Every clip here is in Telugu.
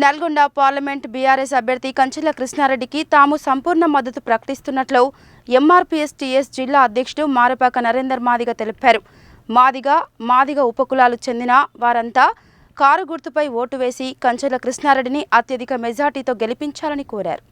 నల్గొండ పార్లమెంట్ బీఆర్ఎస్ అభ్యర్థి కంచెల కృష్ణారెడ్డికి తాము సంపూర్ణ మద్దతు ప్రకటిస్తున్నట్లు ఎంఆర్పీఎస్టీఎస్ జిల్లా అధ్యక్షుడు మారపాక నరేందర్ మాదిగ తెలిపారు. మాదిగ మాదిగ ఉపకులాలు చెందిన వారంతా కారు గుర్తుపై ఓటు వేసి కంచెల కృష్ణారెడ్డిని అత్యధిక మెజార్టీతో గెలిపించాలని కోరారు.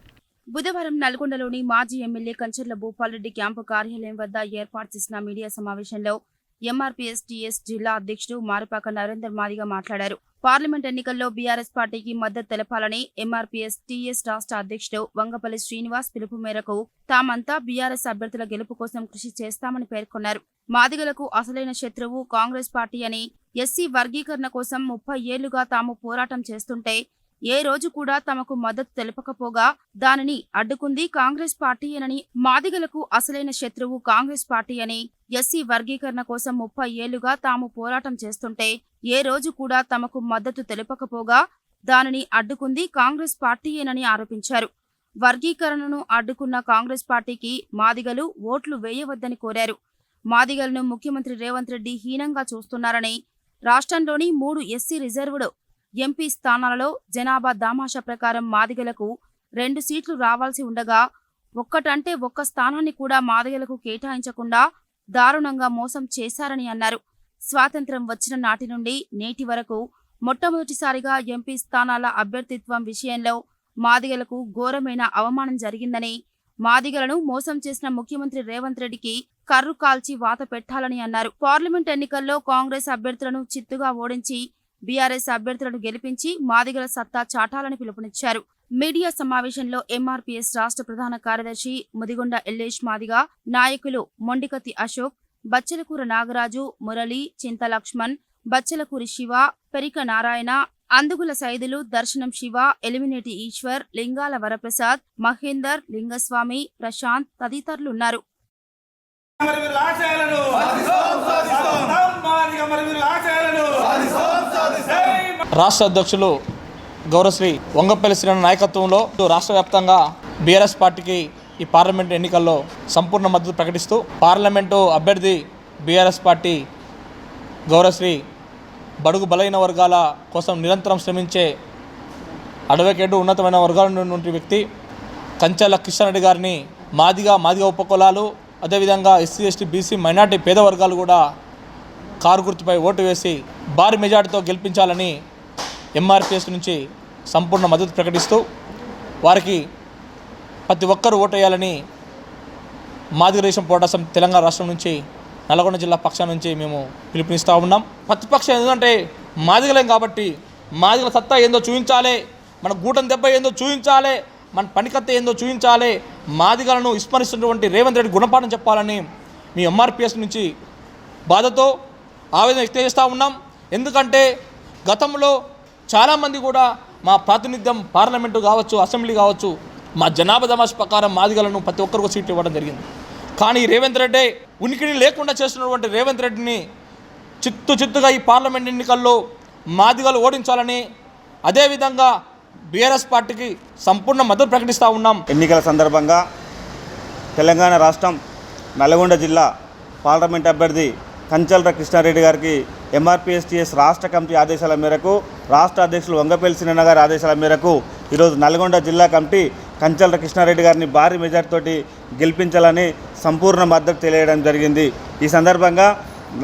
బుధవారం నల్గొండలోని మాజీ ఎమ్మెల్యే కంచెర్ల భూపాలరెడ్డి క్యాంపు కార్యాలయం వద్ద ఏర్పాటు చేసిన మీడియా సమావేశంలో ఎంఆర్పీఎస్టీఎస్ జిల్లా అధ్యక్షుడు మారపాక నరేందర్ మాదిగ మాట్లాడారు. పార్లమెంట్ ఎన్నికల్లో బీఆర్ఎస్ పార్టీకి మద్దతు తెలపాలని ఎంఆర్పీఎస్ టీఎస్ రాష్ట్ర అధ్యక్షుడు వంగపల్లి శ్రీనివాస్ పిలుపు మేరకు తామంతా బీఆర్ఎస్ అభ్యర్థుల గెలుపు కోసం కృషి చేస్తామని పేర్కొన్నారు. మాదిగలకు అసలైన శత్రువు కాంగ్రెస్ పార్టీ అని ఎస్సీ వర్గీకరణ కోసం ముప్పై ఏళ్ళుగా తాము పోరాటం చేస్తుంటే ఏ రోజు కూడా తమకు మద్దతు తెలపకపోగా దానిని అడ్డుకుంది కాంగ్రెస్ పార్టీయేనని మాదిగలకు అసలైన శత్రువు కాంగ్రెస్ పార్టీ అని ఎస్సీ వర్గీకరణ కోసం ముప్పై ఏళ్ళుగా తాము పోరాటం చేస్తుంటే ఏ రోజు కూడా తమకు మద్దతు తెలపకపోగా దానిని అడ్డుకుంది కాంగ్రెస్ పార్టీయేనని ఆరోపించారు. వర్గీకరణను అడ్డుకున్న కాంగ్రెస్ పార్టీకి మాదిగలు ఓట్లు వేయవద్దని కోరారు. మాదిగలను ముఖ్యమంత్రి రేవంత్ రెడ్డి హీనంగా చూస్తున్నారని రాష్ట్రంలోని మూడు ఎస్సీ రిజర్వ్డ్ ఎంపీ స్థానాలలో జనాభా దామాషా ప్రకారం మాదిగలకు రెండు సీట్లు రావాల్సి ఉండగా ఒక్కటంటే ఒక్క స్థానాన్ని కూడా మాదిగలకు కేటాయించకుండా దారుణంగా మోసం చేశారని అన్నారు. స్వాతంత్రం వచ్చిన నాటి నుండి నేటి వరకు మొట్టమొదటిసారిగా ఎంపీ స్థానాల అభ్యర్థిత్వం విషయంలో మాదిగలకు ఘోరమైన అవమానం జరిగిందని మాదిగలను మోసం చేసిన ముఖ్యమంత్రి రేవంత్ రెడ్డికి కర్రు కాల్చి వాత పెట్టాలని అన్నారు. పార్లమెంట్ ఎన్నికల్లో కాంగ్రెస్ అభ్యర్థులను చిత్తుగా ఓడించి బీఆర్ఎస్ అభ్యర్థులను గెలిపించి మాదిగల సత్తా చాటాలని పిలుపునిచ్చారు. మీడియా సమావేశంలో ఎంఆర్పీఎస్ రాష్ట్ర ప్రధాన కార్యదర్శి ముదిగొండ ఎల్లేష్ మాదిగ నాయకులు మొండికతి అశోక్ బచ్చలకూర నాగరాజు మురళి చింత లక్ష్మణ్ బచ్చలకూరి శివ పెరిక నారాయణ అందుగుల సైదులు దర్శనం శివ ఎలిమినేటి ఈశ్వర్ లింగాల వరప్రసాద్ మహేందర్ లింగస్వామి ప్రశాంత్ తదితరులున్నారు. రాష్ట్ర అధ్యక్షులు గౌరవశ్రీ వంగపల్లి శ్రీన నాయకత్వంలో రాష్ట్ర వ్యాప్తంగా బీఆర్ఎస్ పార్టీకి ఈ పార్లమెంట్ ఎన్నికల్లో సంపూర్ణ మద్దతు ప్రకటిస్తూ పార్లమెంటు అభ్యర్థి బీఆర్ఎస్ పార్టీ గౌరవశ్రీ బడుగు బలైన వర్గాల కోసం నిరంతరం శ్రమించే అడ్వకేటు ఉన్నతమైన వర్గాల నుండి వ్యక్తి కంచెల కిషన్ గారిని మాదిగా మాదిగా ఉపకులాలు అదేవిధంగా ఎస్సీ ఎస్టీ బీసీ మైనార్టీ పేద వర్గాలు కూడా కారు గుర్తుపై ఓటు వేసి భారీ మెజార్టీతో గెలిపించాలని ఎంఆర్పిఎస్ నుంచి సంపూర్ణ మద్దతు ప్రకటిస్తూ వారికి ప్రతి ఒక్కరూ ఓటేయాలని వేయాలని పోరాటం తెలంగాణ రాష్ట్రం నుంచి నల్గొండ జిల్లా పక్షం నుంచి మేము పిలుపునిస్తూ ఉన్నాం. ప్రతిపక్షం ఎందుకంటే మాదిగలేం కాబట్టి మాదిగల సత్తా ఏందో చూపించాలి మన గూటం దెబ్బ ఏందో చూపించాలి మన పనికత్త ఏందో చూపించాలి మాదిగలను విస్మరిస్తున్నటువంటి రేవంత్ రెడ్డి గుణపాఠం చెప్పాలని మీ ఎంఆర్పిఎస్ నుంచి బాధతో ఆవేదన వ్యక్తం చేస్తూ ఉన్నాం. ఎందుకంటే గతంలో చాలామంది కూడా మా ప్రాతినిధ్యం పార్లమెంటు కావచ్చు అసెంబ్లీ కావచ్చు మా జనాభా దమాష్ ప్రకారం మాదిగలను ప్రతి ఒక్కరికి సీట్లు ఇవ్వడం జరిగింది. కానీ రేవంత్ రెడ్డి ఉనికిని లేకుండా చేస్తున్నటువంటి రేవంత్ రెడ్డిని చిత్తు చిత్తుగా ఈ పార్లమెంట్ ఎన్నికల్లో మాదిగలు ఓడించాలని అదేవిధంగా బీఆర్ఎస్ పార్టీకి సంపూర్ణ మద్దతు ప్రకటిస్తూ ఉన్నాం. ఎన్నికల సందర్భంగా తెలంగాణ రాష్ట్రం నల్గొండ జిల్లా పార్లమెంట్ అభ్యర్థి కంచల్ర కృష్ణారెడ్డి గారికి ఎంఆర్పిఎస్టీఎస్ రాష్ట్ర కమిటీ ఆదేశాల మేరకు రాష్ట్ర అధ్యక్షులు వంగపల్లి సిన్న గారి ఆదేశాల మేరకు ఈరోజు నల్గొండ జిల్లా కమిటీ కంచల్ర కృష్ణారెడ్డి గారిని భారీ మెజార్టీతోటి గెలిపించాలని సంపూర్ణ మద్దతు తెలియడం జరిగింది. ఈ సందర్భంగా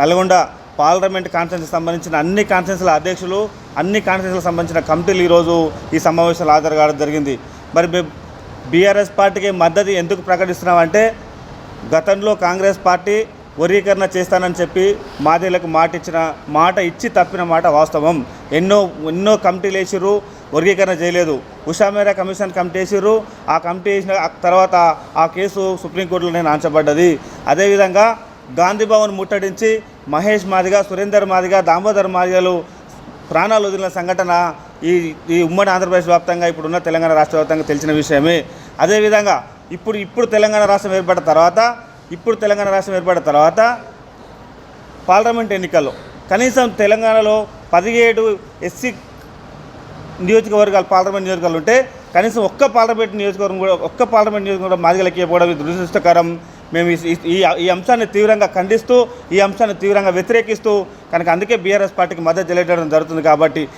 నల్గొండ పార్లమెంట్ కాన్ఫరెన్స్కి సంబంధించిన అన్ని కాన్ఫరెన్స్ల అధ్యక్షులు అన్ని కాన్ఫరెన్స్లకు సంబంధించిన కమిటీలు ఈరోజు ఈ సమావేశాలు హాజరు కావడం జరిగింది. మరి బీఆర్ఎస్ పార్టీకి మద్దతు ఎందుకు ప్రకటిస్తున్నామంటే గతంలో కాంగ్రెస్ పార్టీ వర్గీకరణ చేస్తానని చెప్పి మాదేలకు మాట ఇచ్చిన మాట ఇచ్చి తప్పిన మాట వాస్తవం. ఎన్నో ఎన్నో కమిటీలు వేసిర్రు వర్గీకరణ చేయలేదు. ఉషామేరా కమిషన్ కమిటీ వేసిర్రు ఆ కమిటీ వేసిన తర్వాత ఆ కేసు సుప్రీంకోర్టులో నాంచబడ్డది అదేవిధంగా గాంధీ భవన్ ముట్టడించి మహేష్ మాదిగా సురేందర్ మాదిగా దామోదర్ మాదిగలు ప్రాణాలు వదిలిన సంఘటన ఈ ఈ ఉమ్మడి ఆంధ్రప్రదేశ్ వ్యాప్తంగా ఇప్పుడున్న తెలంగాణ రాష్ట్ర వ్యాప్తంగా తెలిసిన విషయమే. అదేవిధంగా ఇప్పుడు ఇప్పుడు తెలంగాణ రాష్ట్రం ఏర్పడిన తర్వాత ఇప్పుడు తెలంగాణ రాష్ట్రం ఏర్పడిన తర్వాత పార్లమెంట్ ఎన్నికల్లో కనీసం తెలంగాణలో పదిహేడు ఎస్సీ నియోజకవర్గాలు పార్లమెంట్ నియోజకవర్గాలు ఉంటే కనీసం ఒక్క పార్లమెంట్ నియోజకవర్గం కూడా ఒక్క పార్లమెంట్ నియోజకవర్గం మాదిగలకి ఇవ్వడం దురదృష్టకరం. మేము ఈ- ఈ ఈ అంశాన్ని తీవ్రంగా ఖండిస్తూ ఈ అంశాన్ని తీవ్రంగా వ్యతిరేకిస్తూ కనుక అందుకే బీఆర్ఎస్ పార్టీకి మద్దతు తెలియడం జరుగుతుంది కాబట్టి